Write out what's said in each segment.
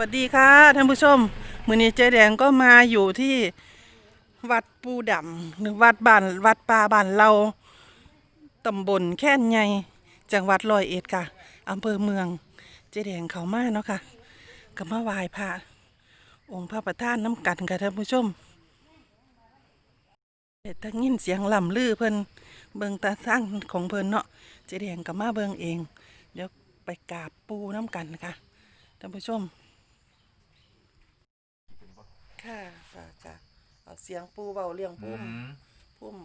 วัสดีค่ะท่านผู้ชม มือนี้เจ๊แดงก็มาอยู่ที่วัดปูดำหรือวัดบ้านวัดป่าบ้านเราตำบลแค่นใหญ่จังหวัดร้อยเอ็ดค่ะอำเภอเมืองเจ๊แดงเขามาเนาะค่ะก็มาไหว้พระองค์พระประธานน้ำกันค่ะท่านผู้ชมเด็ดทั้งยินเสียงลำลือเพิ่นเบิงตาสร้างของเพิ่นเนาะเจ๊แดงก็มาเบิงเอง เดี๋ยวไปกราบปูน้ำกันนะคะท่านผู้ชม ค่ะค่ะค่ะเอาเสียงปูเบาเลี้ยงอืพุ่มมพุ่ม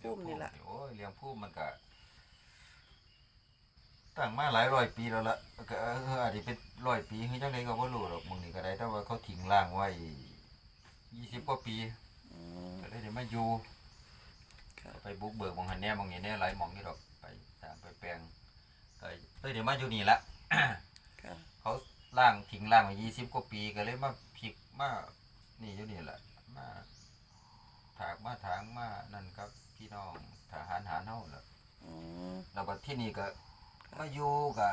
พุ่มนี่ละโอ้ยเลี้ยงพุ่มมันก็ตั้งมาหลายร้อยปีแล้วละก็เอออาจจะเป็นร้อยปีคือจังไดก็บ่รู้หรอกมึงนี่ก็ได้แต่ว่าเขาทิ้งร่างไว้ยี่สิบกว่าปีอืมก็เลยได้มาอยู่ ค่ะก็ไปบุกเบิกหมองหันแหน่หมองนี้แหน่หลายหมองนี่ดอกไปตามไปแปลงก็เลยได้มาอยู่นี่ละ ค่ะเขาล่างทิ้งล่างมายี่สิบกว่าปีก็เลยมาพลิกมา นี่อยู่นี่แหละมาถากมาถางมานั่นครับพี่น้องทหารหารเฮาล่ะอืมแล้วก็ที่นี่ก็มาอยู่ก็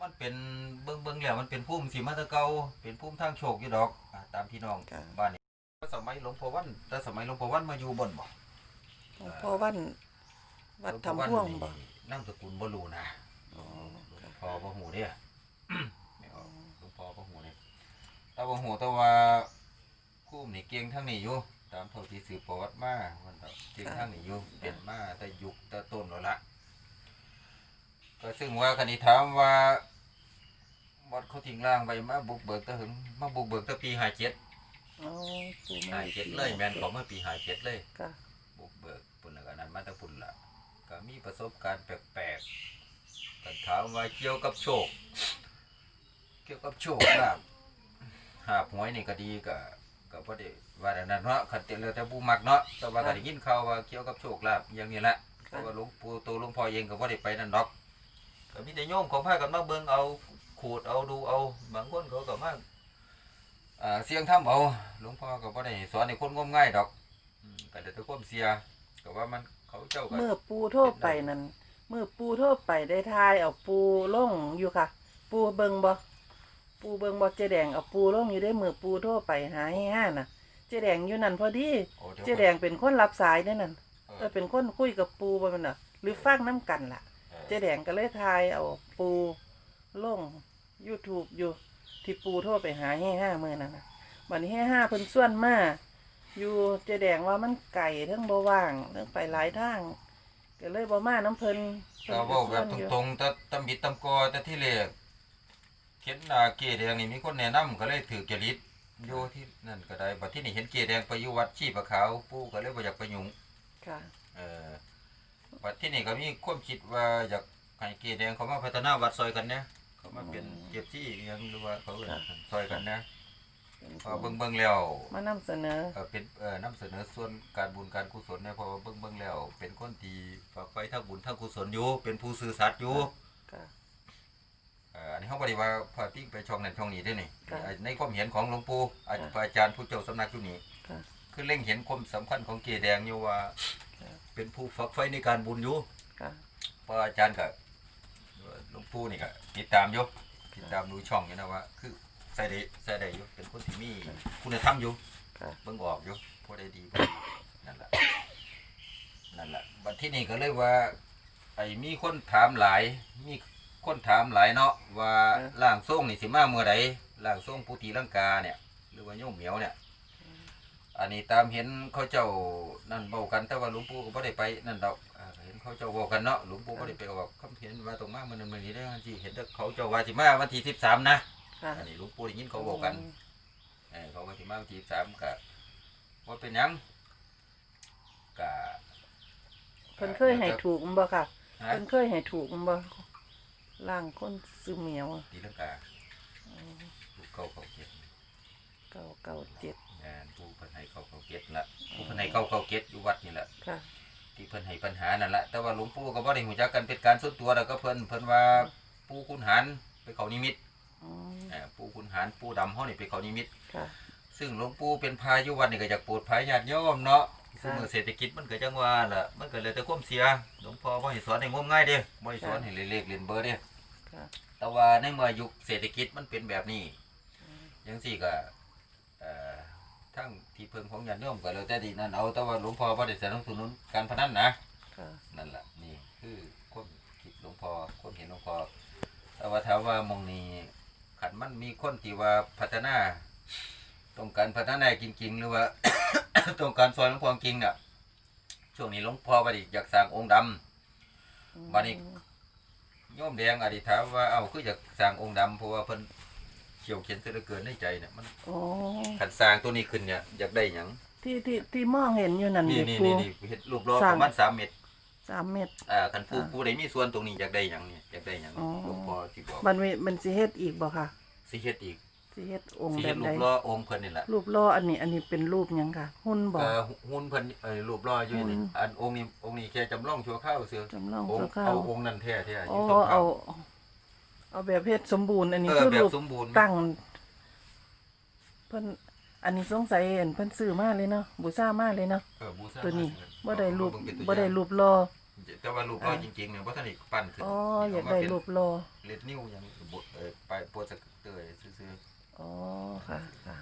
มันเป็นเบิ้งเบิ้งแล้วมันเป็นพุ่มสีมาแตะเกาเป็นพุ่มทางโชคอยู่ดอกอ่าตามพี่น้องบ้านนี้สมัยหลวงพ่อวันแต่สมัยหลวงพ่อวันมาอยู่บนบ่หลวงพ่อวันวัดทำพ่วงบ่นั่งตระกูลบ่รู้นะอ๋อหลวงค่ะพ่อบ่หูเด้ไม่ออกหลวงพ่อบ่หูเนี่ยแต่บ่หูแต่ว่า คู่นี่เก่งทั้งนี้อยู่ตามเท่าที่สืบประวัติมามันแบบเก่งทั้งนี้อยู่เป็นมาแต่ยุคแต่ต้นแล้วละก็ซึ่งว่าคันนี้ถามว่าวัดเขาทิ้งร่างไปมาบุกเบิกแต่ถึงมาบุกเบิกแต่ปี57อ๋อปูมา57เลยแม่นเขาเมื่อปี57เลยค่ะบุกเบิกปุ่นแล้วก็นั้นมาแต่ปุ่นละก็มีประสบการณ์แปลกๆกันถามว่าเกี่ยวกับโชค เกี่ยวกับโชคลาภหาบหวยนี่ก็ดีก็ ก็บ่ได้ว่าแต่นั้นเนาะคันเตแล้วแต่ผู้มักเนาะแต่ว่าก็ได้ยินข่าวว่าเกี่ยวกับโชคลาภอย่างนี้แหละเพราะว่าหลวงปู่ตัวหลวงพ่อเองก็บ่ได้ไปนั่นดอกก็มีแต่โยมของพากันมาเบิ่งเอาขูดเอาดูเอาบางคนเขาก็มาเสียงทำเอาหลวงพ่อก็บ่ได้สอนให้คนงมง่ายดอกก็เดี๋ยวแตะความเสียก็ว่ามันเขาเจ้าก็เมื่อปูโทั่วไปนั้นเมื่อปูโทั่วไปได้ทายเอาปูล่งอยู่ค่ะ ปูเบิงบ่ ปูเบิงบ่เจ๊แดงเอาปูลงอยู่ได้มือปูโทั่วไปหาให้ห้าน่ะ เจ๊แดงอยู่นั่นพอดี โอ้เดี๋ยวเจ๊แดงเป็นคนรับสายได้นั่นเอเอออเป็นคนคุยกับปูบ่แมันน่ะ หรือฟังน้ำกันล่ะเออเจ๊แดงก็เลยทายเอาปูลง YouTube อยู่ที่ปูโทรไปหาให้ห้ามือนั่นนะบัดนี้ให้ห้าเพิ่นส่วนมาอยู่เจ๊แดงว่ามันไก่ทั้งบ่ว่างทั้งไปหลายทางก็เลยบ่มาน้ำเพิ่นเพิ่นก็ก็บอกแบส่วบนอยู่ตรงๆแต่ตำบิดตำกอแต่ที่แรก เข็นหน้าเกแดงนี่มีคนแนะนำก็เลยถือจริตอยู่ที่นั่นก็ได้บัดที่นี่เห็นเกแดงไปอยู่วัดชีประขาวปู่ก็เลยบ่อยากไปยุ่งค่ะ เออบัดที่นี่ก็มีความคิดว่าอยากให้เกแดงเขามาพัฒนาวัดซอยกันเนี่ยเขามาเป็นเจ็บที่อิหยังหรือว่าเขาเอิ้นซอยกันนะเป็นพอเบิ่งเบิ่งๆแล้ว มานำเสนอ เอ่อเป็นเอ่อนำเสนอส่วนการบุญการกุศลเนี่ยเพอเบิ่งเบิ่งแล้ว เป็นคนที่ฝากไฟทั้งบุญทั้งกุศลอยู่เป็นผู้ซื่อสัตย์อยู่ค่ะเอ่ออันนี้เขาบ่ได้ว่าพาติ้งไปช่องนั้นช่องนี้เด้นี่ค่ะในความเห็นของหลวงปู่อาจารย์อาจารย์ผู้เจ้าสำนักอยู่นี่ค่ะ คือเล็งเห็นความสำคัญของเกแดงอยู่ว่าค่ะเป็นผู้ฝักไฟในการบุญอยู่ ค่ะเพราะอาจารย์ก็หลวงปู่นี่ก็ติดตามอยู่ติดตามดูช่องอยู่นะว่า คือใส่ได้ใส่ได้อยู่เป็นคนที่มีคุณธรรมอยู่ค่ะเบิ่งออกอยู่พอได้ดีพอดีนั่นแหละนั่นแหละบัดที่นี่ก็เลยว่า ไอ้มีคนถามหลายมี คนถามหลายเนาะว่าร่างทรงนี่สิมาเมื่อใดร่างทรงผู้ตีลังกาเนี่ย หรือว่าโยมเหมียวเนี่ย อันนี้ตามเห็นเขาเจ้านั่นเบากันแต่ว่าหลวงปู่ก็บ่ได้ไปนั่นดอกอ่าเห็นเขาเจ้าเว้ากันเนาะหลวงปู่บ่ได้ไปบอกคำเห็นว่าตรงมามันนนมันนี้ได้อที่เห็นแต่เขาเจ้าว่าสิมาวันที่13นะค่ะอันนี้หลวงปู่ได้ยินเขาบอกกัน เออเขาก็สิมาวันที่13ก็ว่าเป็นหยังก็เพิ่นเคยให้ถูกมั้บ่ค่ะ ฮะเพิ่นเคยให้ถูกมั้บ่ ร่างคนซื้อเหมียวอะตีลังกาลูกเก่าเขาเก็บเก้าเก้าเจ็ดงานผู้เพิ่นให้เขาเขาเก็บละผู้เพิ่นให้เขาเขาเก็บอยู่วัดนี่แหละค่ะที่เพิ่นให้ปัญหานั่นแหละแต่ว่าหลวงปู่ก็บ่ได้หูจักกันเป็นการส่วนตัวแล้วก็เพิ่นเพิ่นว่าปู่คุณหารไปเขานิมิตอืมเอ่อปู่คุณหารปู่ดำเฮานี่ไปเขานิมิตค่ะซึ่งหลวงปู่เป็นพายุวัดนี่ก็อยากโปรดภัยญาติโยมเนาะ ค่ะซึ่งเมื่อเศรษฐกิจมันก็จังว่าล่ะมันก็เลยแต่ความเสียหลวงพ่อบ่ให้สอนให้งมง่ายเด้บ่ให้สอนให้เล่นเลขเล่นเบอร์เด้ค่ะแต่ว่าในเมื่อยุคเศรษฐกิจมันเป็นแบบนี้ยังสี่ก็เอ่อทั้งที่เพิ่งของญาติโยมก็แล้วแต่ดีนั่นเอาแต่ว่าหลวงพ่อบ่ได้สนับสนุนการพนันนะค่ะนั่นแหละนี่คือความคิดหลวงพ่อความเห็นหลวงพ่อแต่ว่าถามว่ามองนี้ขันมันมีคนที่ว่าพัฒนาต้องการพัฒนาจริงๆหรือว่า ต้องการซอยหลวงพ่อจริงเนี่ยช่วงนี้หลวงพ่อบัดนี้อยากสร้างองค์ดำบัดนี้โยมแดงอธิษฐานว่าเอาคืออยากสร้างองค์ดำเพราะว่าเพิ่นเขียวเขียนเสียเหลือเกินในใจเนี่ยมันโอ้ขันสร้างตัวนี้ขึ้นเนี่ยอยากได้หยังที่ที่ที่มองเห็นอยู่นั่นนี่เด็นี่ปูนี่นี่เฮ็ดรูปรอสร้างประมาณสามเมตรสามเมตรอ่าคันผู้อ่าผู้ใดมีส่วนตรงนี้อยากได้หยังเนี่ยอยากได้หยังอ๋อหลวงพ่อสิบอกมันมีมันสิเฮ็ดอีกบ่ค่ะสิเฮ็ดอีก สิเฮ็ดองค์สิแบเฮ็ดบรูใดปล่อองค์เพิ่นนี่แหละรูปล่ออันนี้ อันนี้เป็นรูปหยังค่ะ หุ่นบ่ เอ่อหุ่นเพิ่นเอ่อรูปล่ออยู่นี่หุ่นอันองค์นี้องค์นี้แค่จำลองชั่วคราวเสือจำลององสัค์กคราเอาวองค์นั้นแท้แท้ออ๋อยู่ตรงเอาเขาเอาแบบเฮ็ดสมบูรณ์ อันนี้เออคือแบรูบปสมบูรณ์ ตั้งเพิ่นอันนี้สงสัยเห็นเพิ่นซื้อมาเลยเนาะบูชามาเลยเนาะเออบูชาตัวนี้มาบ่ได้รูปเงเป็นตัวบ่ได้อย่างรูปล่อ แต่ว่ารูปล่อจริงๆเนี่ยบ่ทันได้ปั้นขึ้นอ๋ออยากได้รูปล่อ เล็ดนิ้วยังบดเอ่อปลายโปรสกเตอร์ซื่อ อ๋อค่ะค่ะ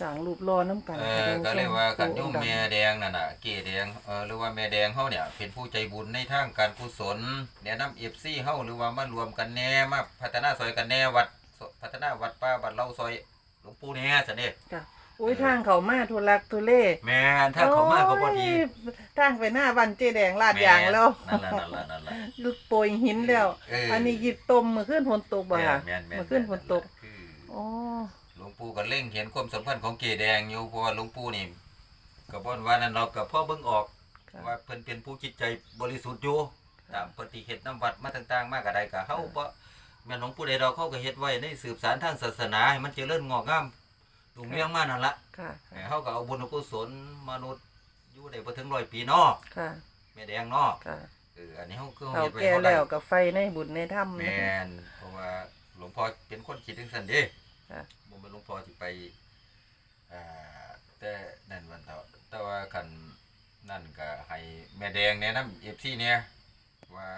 สร้างรูปล่อน้ำกันๆเอค่ะอท่านผู้ชก็เรียกว่ากันโยองมค์ดำแม่แดงนั่นน่ะเก๋แดงเออหรือว่าแม่แดงเฮาเนี่ย เป็นผู้ใจบุญในทางการกุศลแนะนำ FC เฮาหรือว่ามารวมกันแน่มาพัฒนาซอยกันแน่วัดพัฒนาวัดป่าวัดเราซอยหลวงปู่แน่ซั่นเด้ค่ะอุ้ยทางเขามาทุลักทุเลแม่นถ้าเขามาก็บ่ดีโอ้ยทางไปหน้าบ้านเจแดงลาดยางแล้วนั่นล่ะนั่นล่ะนั่นล่ะลูกโปรยหินแล้วเอออัอันนี้หยิบตมมือขึ้นฝนตกบ่ค่ะแม่นแม่นมือขึ้นฝนตก คืออ๋อหลวงปู่ก็เล่งเห็นความสำคัญของเกแดงอยู่เพราะว่าหลวงปู่นี่ก็บ่นว่านั้นเราก็พ่อเบิ่งออก ค่ะว่าเพิ่นเป็นผู้จิตใจบริสุทธิ์อยู่ตามปฏิเฮ็ดน้ำวัดมาต่างๆ มากก็ได้ก็เฮาบ่แม่นหลวงปู่ใดดอกเขาก็เฮ็ดไว้ในสืบสารทางศาสนาให้มันเจริญงอกงามลุงเลี้ยงมานั่นละค่ะให้เฮาก็เอาบุญเอากุศลมนุษย์อยู่ได้บ่ถึง100ปีเนาะค่ะแม่แดงเนาะค่ะเอออันนี้เฮาคือเขาเฮ็ดไว้แก่เฮาได้ แล้วกับไฟในบุญในถ้ำแม่นเพราะว่า หลวงพ่อเป็นคนคิดจังซั่นเด้ค่ะ บ่แม่นหลวงพ่อสิไปอ่าแต่นั่นวันเถาะแต่ว่าคันนั่นก็ให้แม่แดงแนะนำ FC เนี่ยว่า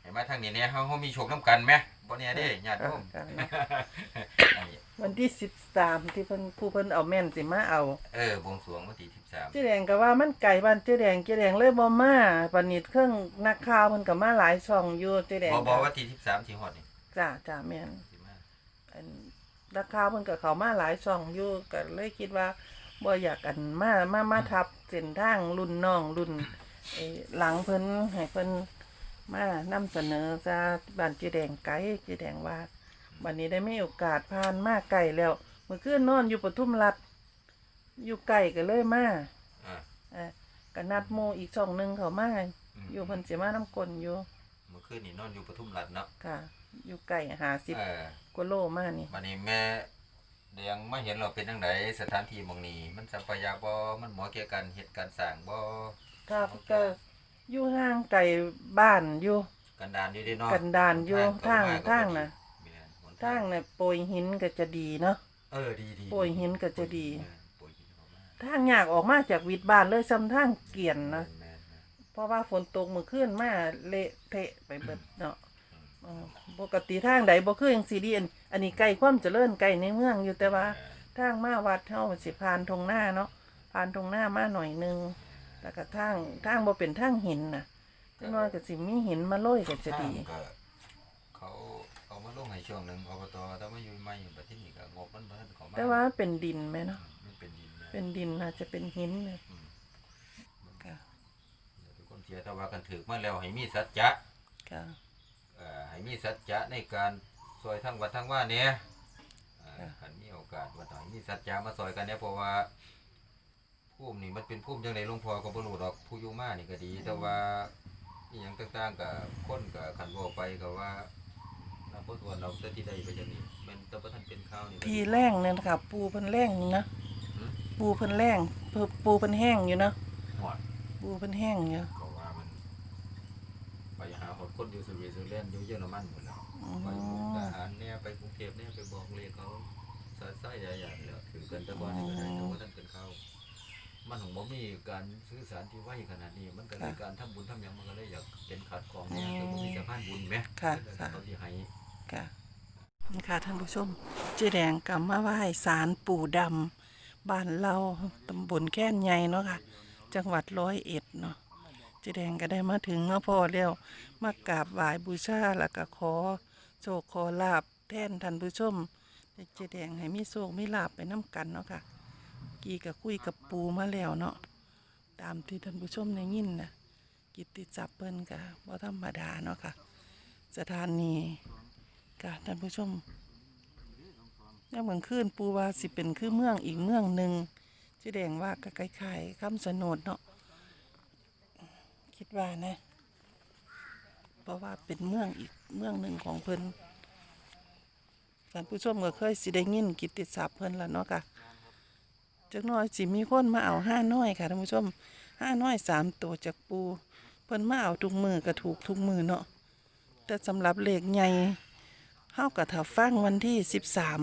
ให้มาทางนี้เนี่ยเฮาเฮามีโชคนํกันแหมบ่แน่เด้ญาติโยมค่ะอันนี้วันที่สิบสามที่เพิ่นผู้เพิ่นเอาแม่นสิมาเอาเออบวงสรวงวันที่13เจ๊แดงก็ว่ามันไก่บ้านเจ๊แดงเจ๊แดงเลยบ่มาปานนิดเครื่องนักข่าวเพิ่นก็มาหลายช่องอยู่เจ๊แดงบ่บ่วันที่13ที่ฮอดนี่ จ้าจ้าแม่นสิมาอันนักข่าวเพิ่นก็เข้ามาหลายช่องอยู่ก็เลยคิดว่าบ่อยากกันมามามาทับเส้นทางรุ่นน้องรุ่นเอ่อหลังเพิ่นให้เพิ่นมานำเสนอซะบ้านเจ๊แดงไกลเจ๊แดงว่าบัดนี้ได้มีโอกาสผ่านมาไกลแล้วเมื่อคืนนอนอยู่ปทุมรัฐอยู่ไกลก็เลยมาอ่าเอ่อก็นัดหมู่อีกช่องหนึงเขามา มอยู่เพิ่นสิมานํกลนอยู่ เมื่อคืนนี่นอนอยู่ปทุมรัฐเนาะ ค่ะ อยู่ไกลเอ50อกว่าโลมานี่ บัดนี้แม่แดงมาเห็นเราเป็นจังไดสถานที่หม่องนี้ มันสัมปะยาบ่มันเหมาะแก่การเฮ็ดการสร้างบ่ครับก็อยู่ห่างไกลบ้านอยู่ กันดานอยู่เด้เนาะกันดานอยู่ทางทางน่ะแม่นหนทางน่ะโปรยหินก็จะดีเนาะ เออดีดีโปรยหินก็จะดีแม่นโปรยหินเข้ามาทางยากออกมาจากวิดบ้านเลยซ้ำทางเกลียนนะ แม่นแม่นเพราะว่าฝนตกมื้อคืนมาเละเทะไปเบิดเนาะอืม ปกติทางใดบ่คือจังซี่ดิอันอันนี้ใกล้ความเจริญใกล้ในเมืองอยู่แต่ว่าทางมาวัดเฮามันสิผ่านทงหน้าเนาะผ่านทงหน้ามาหน่อยหนึงแล้วก็ทางทางบ่เป็นทางหินน่ะจังน้อยก็สิมีหินมาโรยก็จะดีทางก็เขาเอามาลงให้ช่วงหนึงอบตแต่มาอยู่ใหม่บัดทีนี้ก็งบมันบ่ทันเข้ามาแต่ว่าเป็นดินไหมเนาะมันเป็นดินนะเป็นดินอาจจะเป็นหินเนี่ยอืมค่ะเดี๋ยวทุกคนเสียแต่ว่ากันถึกมาแล้วให้มีสัจจะค่ะเอ่อให้มีสัจจะในการซอยทั้งวัดทั้งว่าเนี่ยเอ่อค่ะคันมีโอกาสว่าต้องให้มีสัจจะมาซอยกันเนี่ยเพราะว่าภูมินี่มันเป็นภูมิจังไดหลวงพ่อก็บ่รู้ดอกผู้อยู่มานี่ก็ดี แต่ว่าอีหยังต่างๆก็คนก็คันเว้าไปก็ว่านับบ่ถ้วนเราแต่ที่ใดไปจังนี้แม่นแต่บ่ทันเป็นข่าวนี่ก็พีแรงเนี่ยนะคะปูเพิ่นแรงอยู่นะหือปูเพิ่นแรงเพิ่นปูเพิ่นแห้งอยู่เนาะหอดปูเพิ่นแห้งอยู่ เพราะว่ามันไปหาหด คนอยู่สวีเซอร์แลนด์อยู่เยอรมันหมดแล้วอ๋ไปมุกอดาหารเนี่ยไปกรุงเทพเนี่ยไปบอกเลยเขาสายไส้ใหญ่ๆแล้วถึงกันแตะบอนนี่ก็ได้แต่ว่าท่านเป็นเขามันของบ่มีการสื่อสารที่ไวขนาดนี้ มันก็เลยการทำบุญทำหยังมันก็เลยอยากเป็นขัดของเนี่ยคือบ่มีสะพานบุญไหมค่ะแต่ค่ะ เขาที่ให้ ค่ะนี่ค่ะท่านผู้ชมเจ๊แดงกำมาไหว้ศาลปู่ดำบ้านเราตำบลแค่นใหญ่เนาะค่ะ จังหวัดร้อยเอ็ดเนาะ เจแดงก็ได้มาถึงเนาะพอแล้วมากราบไหว้บูชาแล้วก็ขอโชคขอลาบแทนท่านผู้ชมเจแดงให้มีโชคมีลาบไปน้ำกันเนาะค่ะ กีก็คุยกับปูมาแล้วเนาะตามที่ท่านผู้ชมได้ยินนะกิตติจับเปิ้นกะบ่ธรรมดาเนาะค่ะ สถานีกะท่านผู้ชมเนี่ยเหมือนขึ้นปูว่าสิเป็นคือเมืองอีกเมืองหนึ่งที่แดงว่าก็คล้ายๆคำสนดเนาะ ดว่านะ เพราะว่าเป็นเมืองอีกเมืองหนึ่งของเพิ่นท่านผู้ชมก็เคยสิได้ยินกิตติศัพท์เพิ่นแล้วเนาะค่ะจักหน้อยสิมีคนมาเอาห้าน้อยค่ะท่านผู้ชมห้าน้อยสามตัวจากปูเพิ่นมาเอาทุกมือก็ถูกทุกมือเนาะแต่สำหรับเลขใหญ่เฮากับถ้าฟังวันที่สิบสาม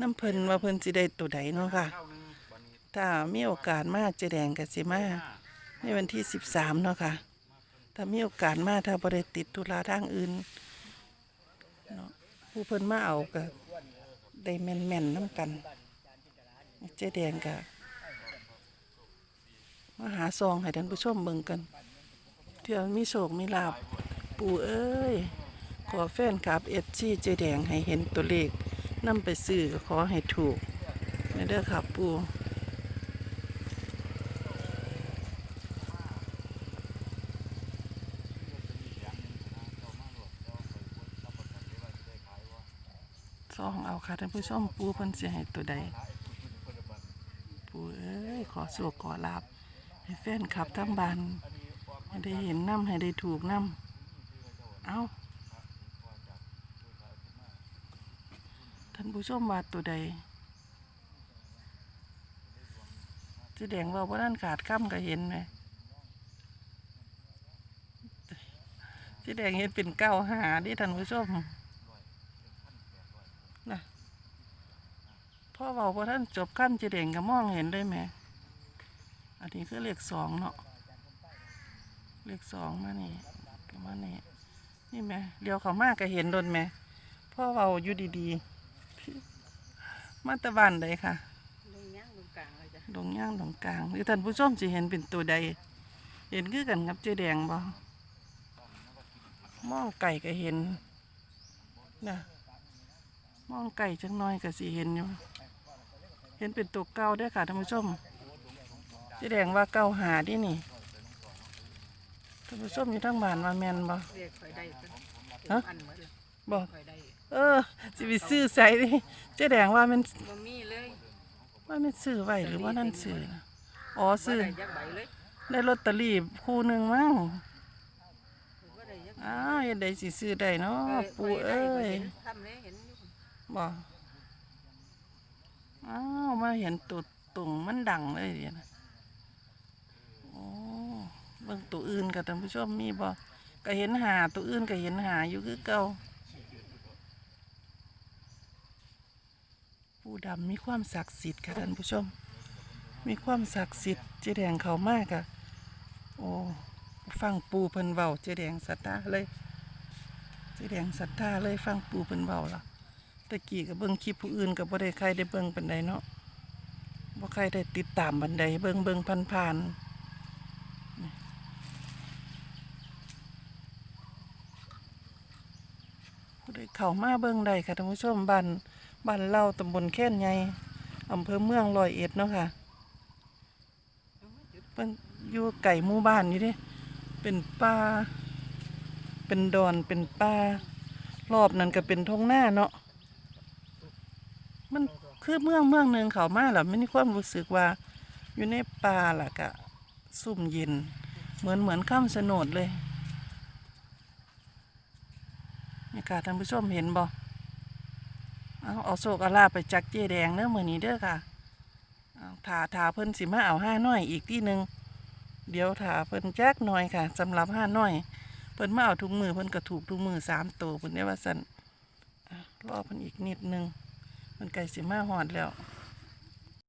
น้ำเพิ่นว่าเพิ่นสิได้ตัวใดเนาะค่ะถ้ามีโอกาสมาเจะแดงกับสิมาในวันที่สิบสามเนาะค่ะ ถ้ามีโอกาสมาถ้าบ่ได้ติดธุระทางอื่นเนาะผู้เพิ่นมาเอาก็ได้แม่นๆน้ำกัน เจ๊แดงกะมาหาซองให้ท่านผู้ชมเบิ่งกัน เที่ยวมีโศกมีลาบ ปู่เอ้ย ขอแฟนครับเอฟซีเจ๊แดงให้เห็นตัวเลขนำไปซื้อก็ขอให้ถูกนะเด้อครับปู่ ซองเอาค่ะท่านผู้ชมปูเพิ่นสิให้ตัวใด ปู่เอ้ยขอโชคขอลาบให้แฟนขับทั้งบ้านให้ได้เห็นน้ำให้ได้ถูกน้ำเอาท่านผู้ชมว่าตัวใดจะแดงว่าว่านั่นขาดค่ำก็เห็นไหมจะแดงเห็นเป็นเก้าหาดิท่านผู้ชมนะ พ่อเบาพอท่านจบขั้นจะเด่งก็มองเห็นได้ไหม อันนี้คือเลขสองเนาะ เลขสองมานี่ก็มานี่นี่ไหมเดี๋ยวเขามากก็เห็นโดนไหมพ่อเบาอยู่ดีๆ มาตะวันใดค่ะลงย่างลงกลางเลยจ้ะดงย่างดงกลางหรือท่านผู้ชมจะเห็นเป็นตัวใด เห็นคือกันกับเจ๊แดงบ่มองไก่ก็เห็นนะมองไก่จังน้อยก็สิเห็นอยู่เห็นเป็นตัวเก้าเด้วยค่ะท่านผู้ชมเจ๊แดงว่าเก้าหาดินี่ท่านผู้ชมอยู่ทั้งบ้านว่าแมนบ่เรียกคอยได้เป็นฮะอันหมดเลยบ่คอยได้เออสิไปซื้อใส่ดิเจ๊แดงว่ามันบ่มีเลยว่ามันซื้อไว้หรือว่านั่นซื้อนะอ๋อบ่ซื้อได้ยักใบเลยได้ลอตเตอรี่คู่หนึ่งมั้งบ่ได้ยักอ้าวยังได้สิซื้อได้เนาะปูเอ้ยทำเลยเห็นอยู่บ่ อ้าวมาเห็นตัวตุ่งมันดังเลยเดี๋ยวนะโอ้เบิ่งตัวอื่นกับท่านผู้ชมมีบ่ก็เห็นหาตัวอื่นก็เห็นหาอยู่คือเก่าปูดำมีความศักดิ์สิทธิ์ค่ะท่านผู้ชม มีความศักดิ์สิทธิ์เจแดงเขามากอะโอ้ฟังปูเพิ่นเว้าเจแดงศรัทธาเลยเจแดงศรัทธาเลยฟังปูเพิ่นเว้าล่ะ ตะกี้ก็เบิ่งคลิปผู้อื่นก็บ่ได้ใครได้เบิ่งปานใดเนาะบ่ใครได้ติดตามปานใดเบิ่งเบิ่งผ่านๆผู้ใดเข้ามาเบิ่งได้ค่ะท่านผู้ชมบ้านบ้านเล่าตำบลแค่นใหญ่อำเภอเมืองร้อยเอ็ดเนาะค่ะเพิ่นอยู่ไก่หมู่บ้านอยู่เดิเป็นป่าเป็นดอนเป็นป่ารอบนั้นก็เป็นทงหน้าเนาะ คือเมืองเมืองหนึ่งเขามาแล้วไม่มีความรู้สึกว่า อยู่ในป่าล่ะกะซุ่มเย็น เหมือนเหมือนข้ามสนดเลยนี่ค่ะท่านผู้ชมเห็นบ่เอาเอาโศกอาลาไปจักเจแดงเนื้อมือนี้เด้อค่ะถาถาเพิ่นสิมาเอาห้าน้อยอีกที่หนึ่งเดี๋ยวถาเพิ่นแจ๊กหน่อยค่ะสำหรับห้าน้อย เพิ่นมาเอาทุกมือเพิ่นก็ถูกทุกมือสามตัวเพิ่นได้ว่าสันอะรอเพิ่นอีกนิดนึง มันไก่สิมาหอดแล้ว